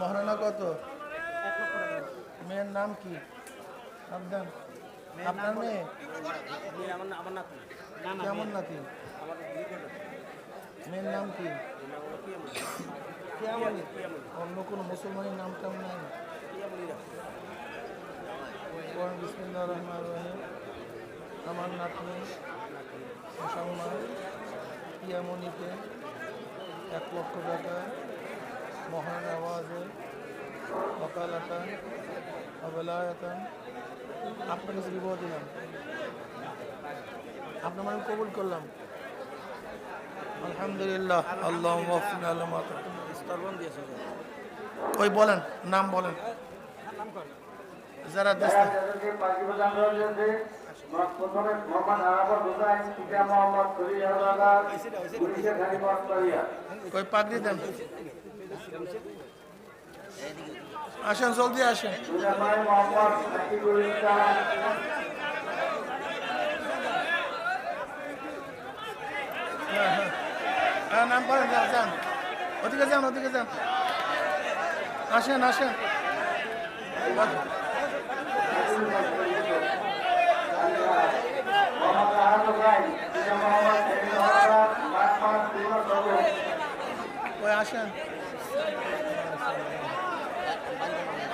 মহারানা কত? মেয়ের নাম কি? সাবধান। আপনার মেয়ে? নাতি কেমন নাকি মেয়ের নাম কি? কেমন অন্য কোনো মুসলমানের নাম টাম নাই। বিসমিল্লাহ রহমান রহিম। আমার নাতনি মুসলমান। এক লক্ষ টাকা মহান আওয়াজে ওকালাতান অবলায়তান আপনাকে বিবাহ দিলাম। আপনার মানে কবুল করলাম। আলহামদুলিল্লাহ আল্লাহ ওই বলেন, নাম বলেন। যারা দেশ ওই পাগড়ি দেন। আসেন, জলদি আসেন। হ্যাঁ হ্যাঁ। হ্যাঁ নাম বলেন যান ওদিকে যান ওদিকে যান। আসেন আসেন। মোহাম্মদ আরাফত হুসাইন পিতা মোহাম্মদ শরীর হাওলাদার পাঁচ পাঁচ পূর্ণ সবুজ ওই আসেন হ্যাঁ মোহাম্মদ ফয়সাল হুসাইন পিতা মোহাম্মদ সুজাইন ধরনী দক্ষিণ এখন ত্রিপুরা হ্যাঁ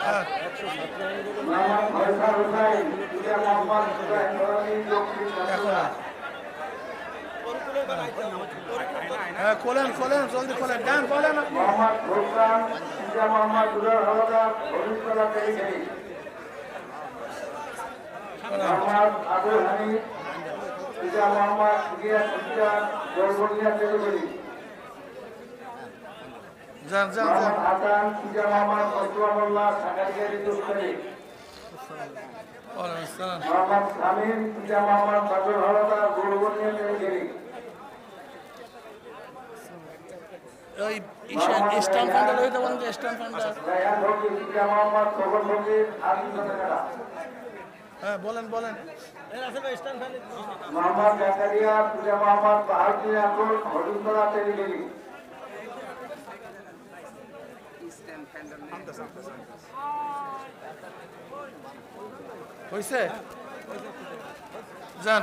খোলেন খোলেন জলদি খোলেন। ডান আপনি। মোহাম্মদ মোহাম্মদ যান যান যান। মোহাম্মদ হাসান পিতা মোহাম্মদ ফতুয়ামুল্লাহ সাকারিয়া ঋতুস্থানী ওয়ালাইকুম আসসালাম। মোহাম্মদ শামীম পিতা মোহাম্মদ বাদুর গৌরবনিয়া পেরিফেরি ওই স্ট্যান্ড ফান্ডার ওই দেবেন যে স্ট্যান্ড ফান্ডার রায়হান ভকি পিতা মোহাম্মদ খোকন ভকি আদিম সরকারা হ্যাঁ বলেন বলেন মোহাম্মদ জাকারিয়া পিতা মোহাম্মদ বাহাদুর আকুল হরিন্দরা পেরিফেরি হয়েছে যান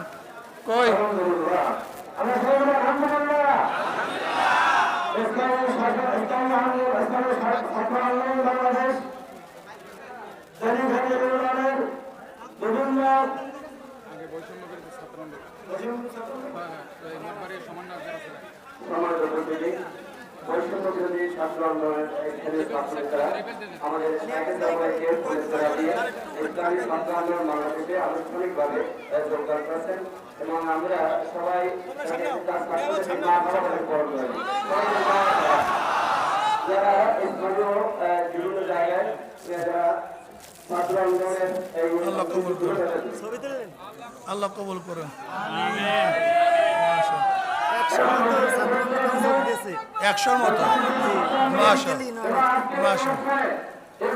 কই? আলহামদুলিল্লাহ আমরা সবাই বলি ছাত্র আন্দোলনের এখানে ছাত্রনেতারা আমাদের সাইকেল দাবাইকে পুলিশ দিয়ে ইসলামী ছাত্র আন্দোলন বাংলাদেশে আনুষ্ঠানিকভাবে যোগদান করেছেন এবং আমরা সবাই তাদের তার ছাত্রদের মা বাবা বলে করি সবাই মা বাবা। যারা স্থানীয় বিভিন্ন জায়গায় যারা ছাত্র আন্দোলনের এই আল্লাহ কবুল করুন। করেছেন আল্লাহ কবুল করুন একশোর মতো। মাশা মাশা এই